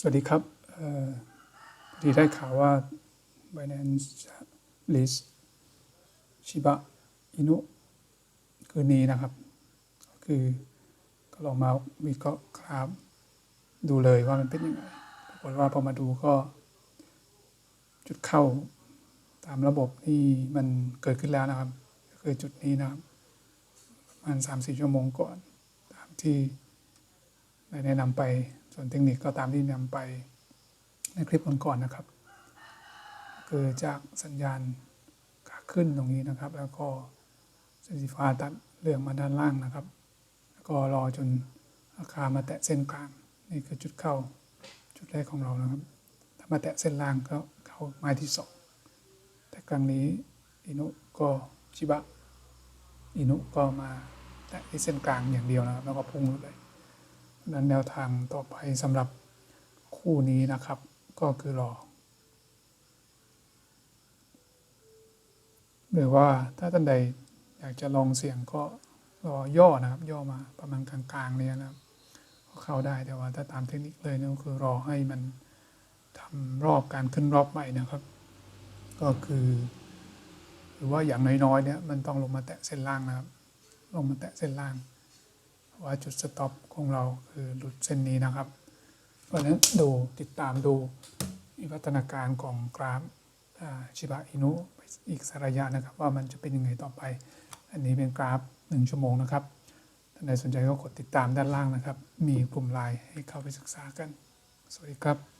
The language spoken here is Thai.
สวัสดีครับเอ่อพอดีได้ข่าวว่า Binance list ชิบะอินุคืนนี้นะครับ ก็คือก็ลองมาวิเคราะห์กราฟดูเลยว่ามันเป็นยังไงปรากฏว่าพอมาดูก็ จุดเข้าตามระบบนี่มันเกิดขึ้นแล้วนะครับก็คือจุดนี้นะครับประมาณสามสี่ชั่วโมงก่อน ตามที่ได้แนะนำไป ส่วนเทคนิคก็ตามที่นำไปในคลิปก่อนๆนะครับ คือจากสัญญาณขาขึ้นตรงนี้นะครับ แล้วก็เส้นสีฟ้าตัดเลื่องมาด้านล่างนะครับ แล้วก็รอจนราคามาแตะเส้นกลาง นี่คือจุดเข้าจุดแรกของเรานะครับ ถ้ามาแตะเส้นล่างก็เข้าไม้ที่สองแต่ครั้งนี้อินุก็ชิบะอินุก็มาแตะที่เส้นกลางอย่างเดียวนะครับ แล้วก็พุ่งเลย นั้นแนวทางต่อไปสำหรับคู่นี้นะครับ ก็คือรอ หรือว่าถ้าท่านใดอยากจะลองเสี่ยงก็รอย่อนะครับ ย่อมาประมาณกลางๆเนี่ยนะครับก็เข้าได้แต่ว่าถ้าตามเทคนิคเลยนี่ยก็คือรอให้มันทำรอบการขึ้นรอบใหม่นะครับ ก็คือ หรือว่าอย่างน้อยๆเนี่ยมันต้องลงมาแตะเส้นล่างนะครับ ลงมาแตะเส้นล่าง ว่าจุดสต็อปของเราคือหลุดเส้นนี้นะครับเพราะนั้นดูติดตามดูวิวัฒนาการของกราฟชิบะอินุอีกสระยะนะครับ ว่ามันจะเป็นยังไงต่อไป อันนี้เป็นกราฟ 1 ชั่วโมงนะครับท่านใดสนใจก็กดติดตามด้านล่างนะครับ มีกลุ่มไลน์ให้เข้าไปศึกษากัน สวัสดีครับ